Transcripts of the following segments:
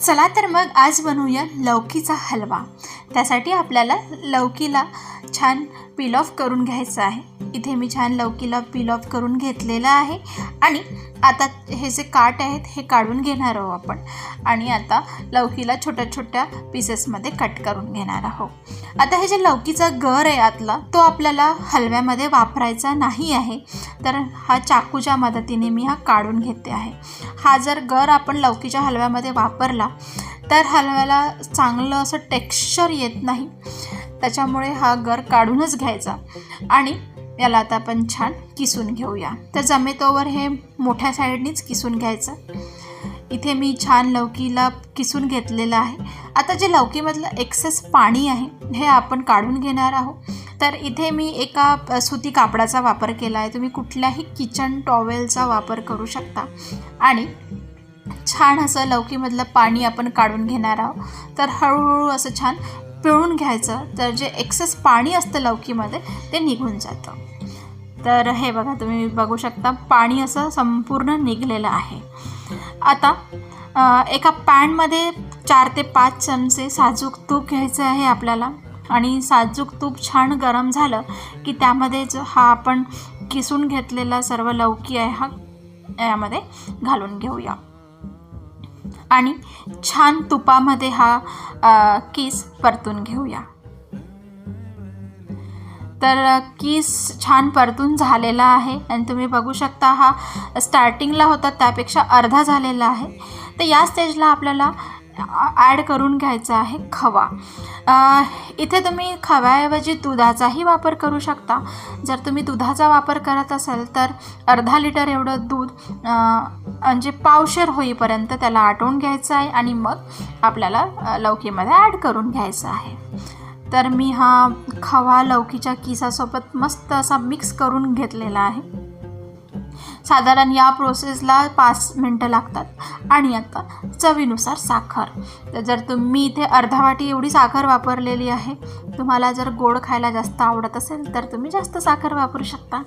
चला तर मग आज बनवूया लौकीचा हलवा. त्यासाठी आपल्याला लौकीला छान पील ऑफ करून घ्यायचं आहे. इथे मी छान लौकीला पील ऑफ करून घेतलेलं आहे. आणि आता हे जे काट आहेत हे काढून घेणार आहोत आपण. आणि आता लौकीला छोट्या छोट्या पीसेसमध्ये कट करून घेणार आहोत. आता हे जे लौकीचा गर आहे आतला तो आपल्याला हलव्यामध्ये वापरायचा नाही आहे. तर हा चाकूच्या मदतीने मी हा काढून घेते आहे. हा जर गर आपण लौकीच्या हलव्यामध्ये वापरला तर हलव्याला चांगलं असं टेक्स्चर येत नाही. त्याच्यामुळे हा गर काढूनच घ्यायचा. आणि याला आता आपण छान किसून घेऊया. तर जमेतोवर हे मोठ्या साईडनीच किसून घ्यायचं. इथे मी छान लौकीला किसून घेतलेलं आहे. आता जे लौकीमधलं एक्सेस पाणी आहे हे आपण काढून घेणार आहोत. तर इथे मी एका सुती कापडाचा वापर केला आहे. तुम्ही कुठल्याही किचन टॉवेलचा वापर करू शकता. आणि छान असं लौकीमधलं पाणी आपण काढून घेणार आहोत. तर हळूहळू असं छान पिळून घ्यायचं. तर जे एक्सेस पाणी असतं लौकीमध्ये ते निघून जातं. तर हे बघा तुम्ही बघू शकता पाणी असं संपूर्ण निघलेलं आहे. आता एका पॅनमध्ये चार ते पाच चमचे साजूक तूप घ्यायचं आहे आपल्याला. आणि साजूक तूप छान गरम झालं की त्यामध्ये जो हा आपण किसून घेतलेला सर्व लौकी आहे हा यामध्ये घालून घेऊया. आणि छान तुपामध्ये हा किस परतून घेऊया. तर किस छान परतून झालेला आहे आणि तुम्ही बघू शकता हा स्टार्टिंगला होता त्यापेक्षा अर्धा झालेला आहे. तर या स्टेजला आपल्याला ॲड करून घ्यायचा आहे खवा. इथे तुम्ही खव्याऐवजी दुधाचाही वापर करू शकता. जर तुम्ही दुधाचा वापर करत असाल तर अर्धा लिटर एवढं दूध म्हणजे पावशर होईपर्यंत त्याला आटवून घ्यायचं आहे आणि मग आपल्याला लौकीमध्ये ॲड करून घ्यायचं आहे. तर मी हा खवा लौकीच्या किसासोबत मस्त असा मिक्स करून घेतलेला आहे. साधारण या प्रोसेसला पाच मिनटं लागतात. आणि आता चवीनुसार साखर. तर जर तुम्ही इथे अर्धा वाटी एवढी साखर वापरलेली आहे तुम्हाला जर गोड खायला जास्त आवडत असेल तर तुम्ही जास्त साखर वापरू शकता.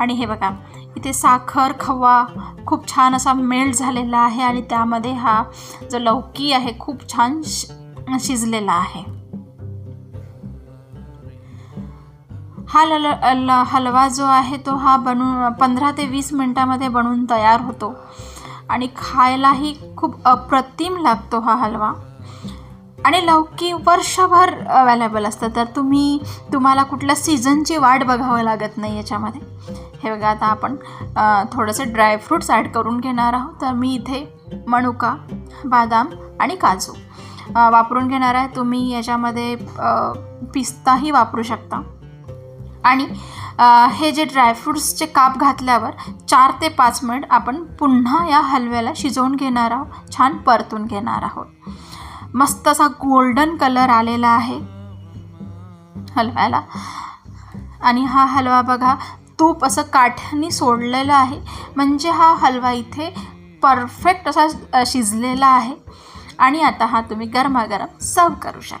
आणि हे बघा इथे साखर खवा खूप छान असा मेल्ट झालेला आहे आणि त्यामध्ये हा जो लौकी आहे खूप छान शि शिजलेला आहे. हा लल ल हलवा जो आहे तो हा बनून पंधरा ते वीस मिनटामध्ये बनवून तयार होतो. आणि खायलाही खूप अप्रतिम लागतो हा हलवा. आणि लौकी वर्षभर अवेलेबल असतं. तर तुम्ही तुम्हाला कुठल्या सीझनची वाट बघावं लागत नाही याच्यामध्ये. हे बघा आता आपण थोडंसं थोडेसे ड्रायफ्रूट्स ॲड करून घेणार आहोत. तर मी इथे मनुका बदाम आणि काजू वापरून घेणार आहे. तुम्ही याच्यामध्ये पिस्ताही वापरू शकता. आणि हे जे ड्रायफ्रूट्सचे काप घातल्यावर चार ते पाच मिनिट आपण पुन्हा या हलव्याला शिजवून घेणार आहोत छान परतून घेणार आहोत. मस्त असा गोल्डन कलर आलेला आहे हलव्याला. आणि हा हलवा बघा तूप असं काठ्याने सोडलेलं आहे. म्हणजे हा हलवा इथे परफेक्ट असा शिजलेला आहे. आणि आता हा तुम्ही गरमागरम सर्व करू शकता.